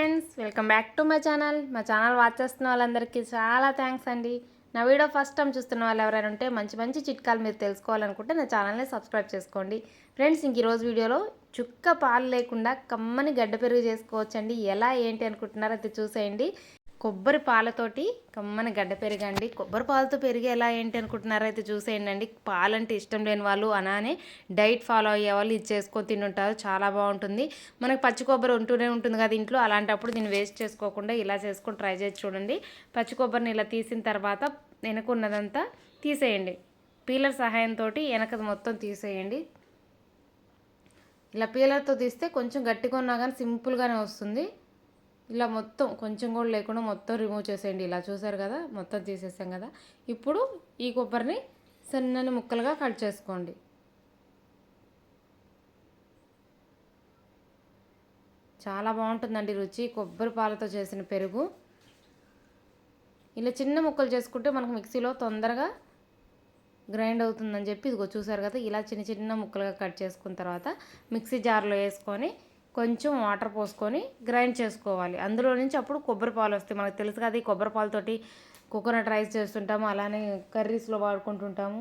Friends welcome back to my channel. మా channel watch చేస్తున్న వాళ్ళందరికీ చాలా థ్యాంక్స్ అండి. నా వీడియో ఫస్ట్ టైం చూస్తున్న వాళ్ళు ఎవరైనా ఉంటే మంచి మంచి చిట్కాలు మీరు తెలుసుకోవాలనుకుంటే నా ఛానల్ని సబ్స్క్రైబ్ చేసుకోండి. ఫ్రెండ్స్ ఇంక ఈరోజు వీడియోలో చుక్క పాలు లేకుండా కమ్మని గడ్డ పెరుగు చేసుకోవచ్చండి. ఎలా ఏంటి అనుకుంటున్నారో అది చూసేయండి. కొబ్బరి పాలతోటి కమ్మని గడ్డ పెరగండి. కొబ్బరి పాలతో పెరిగి ఎలా ఏంటి అనుకుంటున్నారో అయితే చూసేయండి పాలంటే ఇష్టం లేని వాళ్ళు అలానే డైట్ ఫాలో అయ్యే వాళ్ళు ఇది చేసుకొని తింటుంటారు చాలా బాగుంటుంది. మనకు పచ్చి కొబ్బరి ఉంటూనే ఉంటుంది కదా ఇంట్లో. అలాంటప్పుడు దీన్ని వేస్ట్ చేసుకోకుండా ఇలా చేసుకొని ట్రై చేసి చూడండి. పచ్చి కొబ్బరిని ఇలా తీసిన తర్వాత వెనకున్నదంతా తీసేయండి. పీలర్ సహాయంతో వెనకది మొత్తం తీసేయండి. ఇలా పీలర్తో తీస్తే కొంచెం గట్టిగా ఉన్నా కానీ సింపుల్గానే వస్తుంది. ఇలా మొత్తం కొంచెం కూడా లేకుండా మొత్తం రిమూవ్ చేసేయండి. ఇలా చూసారు కదా? మొత్తం తీసేసాం కదా? ఇప్పుడు ఈ కొబ్బరిని సన్నని ముక్కలుగా కట్ చేసుకోండి. చాలా బాగుంటుందండి రుచి. కొబ్బరి పాలతో చేసిన పెరుగు. ఇలా చిన్న ముక్కలు చేసుకుంటే మనకు మిక్సీలో తొందరగా గ్రైండ్ అవుతుందని చెప్పి ఇదిగో చూసారు కదా? ఇలా చిన్న చిన్న ముక్కలుగా కట్ చేసుకున్న తర్వాత మిక్సీ జార్లో వేసుకొని కొంచెం వాటర్ పోసుకొని గ్రైండ్ చేసుకోవాలి. అందులో నుంచి అప్పుడు కొబ్బరి పాలు వస్తాయి. మనకు తెలుసు కదా ఈ కొబ్బరి పాలతోటి కోకోనట్ రైస్ చేస్తుంటాము అలానే కర్రీస్లో వాడుకుంటుంటాము.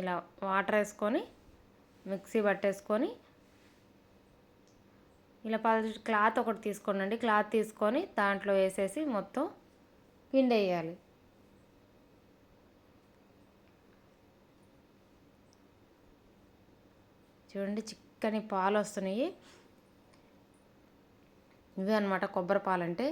ఇలా వాటర్ వేసుకొని మిక్సీ పట్టేసుకొని ఇలా పది క్లాత్ ఒకటి తీసుకోండి. క్లాత్ తీసుకొని దాంట్లో వేసేసి మొత్తం పిండి వేయాలి చూడండి చిక్కని పాలు వస్తున్నాయి ఇవే అనమాట కొబ్బరి పాలు అంటే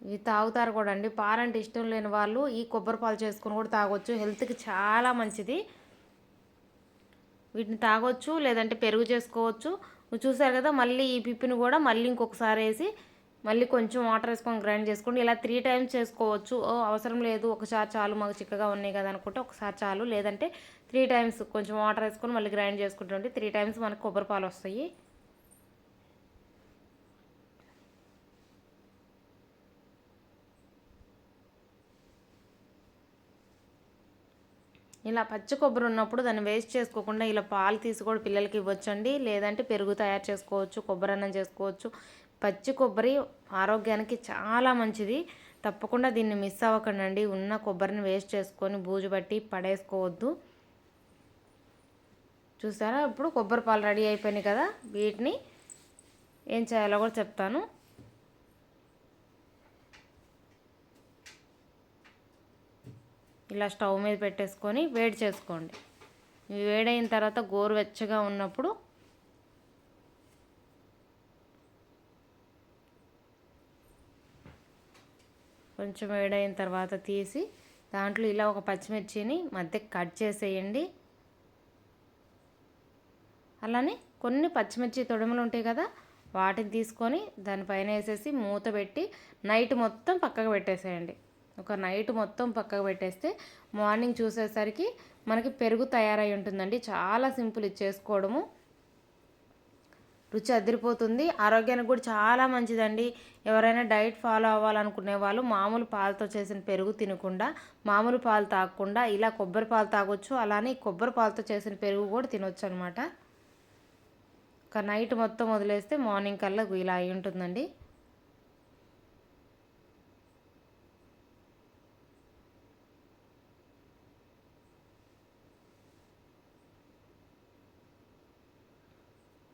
ఇవి తాగుతారు కూడా అండి. పాలంటే ఇష్టం లేని వాళ్ళు ఈ కొబ్బరి పాలు చేసుకొని కూడా తాగొచ్చు. హెల్త్కి చాలా మంచిది. వీటిని తాగొచ్చు లేదంటే పెరుగు చేసుకోవచ్చు. చూసారు కదా మళ్ళీ ఈ పిప్పిని కూడా మళ్ళీ ఇంకొకసారి వేసి మళ్ళీ కొంచెం వాటర్ వేసుకొని గ్రైండ్ చేసుకోండి. ఇలా త్రీ టైమ్స్ చేసుకోవచ్చు. అవసరం లేదు. ఒకసారి చాలు మాకు చిక్కగా ఉన్నాయి కదా అనుకుంటే ఒకసారి చాలు. లేదంటే త్రీ టైమ్స్ కొంచెం వాటర్ వేసుకొని మళ్ళీ గ్రైండ్ చేసుకుంటుంటే త్రీ టైమ్స్ మనకు కొబ్బరి పాలు వస్తాయి. ఇలా పచ్చి కొబ్బరి ఉన్నప్పుడు దాన్ని వేస్ట్ చేసుకోకుండా ఇలా పాలు తీసి కూడా పిల్లలకి ఇవ్వచ్చండి. లేదంటే పెరుగు తయారు చేసుకోవచ్చు కొబ్బరి అన్నం చేసుకోవచ్చు. పచ్చి కొబ్బరి ఆరోగ్యానికి చాలా మంచిది. తప్పకుండా దీన్ని మిస్ అవ్వకండి ఉన్న కొబ్బరిని వేస్ట్ చేసుకొని బూజు పట్టి పడేసుకోవద్దు. చూసారా? ఇప్పుడు కొబ్బరి పాలు రెడీ అయిపోయినాయి కదా వీటిని. ఏం చేయాలో కూడా చెప్తాను. ఇలా స్టవ్ మీద పెట్టేసుకొని వేడి చేసుకోండి. వేడైన తర్వాత గోరువెచ్చగా ఉన్నప్పుడు కొంచెం వేడైన తర్వాత తీసి దాంట్లో ఇలా ఒక పచ్చిమిర్చిని మధ్య కట్ చేసేయండి. అలానే కొన్ని పచ్చిమిర్చి తొడుములు ఉంటాయి కదా వాటిని తీసుకొని దానిపైన వేసేసి మూత పెట్టి నైట్ మొత్తం పక్కకు పెట్టేసేయండి. ఒక నైట్ మొత్తం పక్కకు పెట్టేస్తే మార్నింగ్ చూసేసరికి మనకి పెరుగు తయారై ఉంటుందండి. చాలా సింపుల్ ఇచ్చేసుకోవడము. రుచి అదిరిపోతుంది. ఆరోగ్యానికి కూడా చాలా మంచిదండి. ఎవరైనా డైట్ ఫాలో అవ్వాలనుకునే వాళ్ళు మామూలు పాలతో చేసిన పెరుగు తినకుండా మామూలు పాలు తాగకుండా ఇలా కొబ్బరి పాలు తాగొచ్చు. అలానే కొబ్బరి పాలతో చేసిన పెరుగు కూడా తినొచ్చు అనమాట ఒక నైట్ మొత్తం వదిలేస్తే మార్నింగ్ కల్లా ఇలా అయి ఉంటుందండి.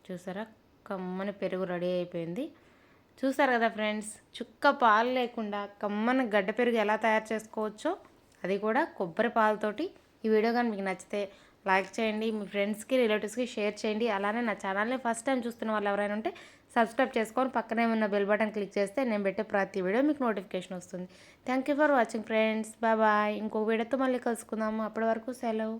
చూసారా? కమ్మని పెరుగు రెడీ అయిపోయింది. చూసారు కదా ఫ్రెండ్స్? చుక్క పాలు లేకుండా కమ్మని గడ్డ పెరుగు ఎలా తయారు చేసుకోవచ్చో అది కూడా కొబ్బరి పాలతోటి. ఈ వీడియో కానీ మీకు నచ్చితే లైక్ చేయండి మీ ఫ్రెండ్స్కి రిలేటివ్స్కి షేర్ చేయండి. అలానే నా ఛానల్ని ఫస్ట్ టైం చూస్తున్న వాళ్ళు ఎవరైనా ఉంటే సబ్స్క్రైబ్ చేసుకొని పక్కనే ఉన్న బెల్ బటన్ క్లిక్ చేస్తే నేను పెట్టే ప్రతి వీడియో మీకు నోటిఫికేషన్ వస్తుంది. Thank you for watching friends. Bye bye. ఇంకో వీడియోతో మళ్ళీ కలుసుకుందాము. అప్పటి వరకు సెలవు.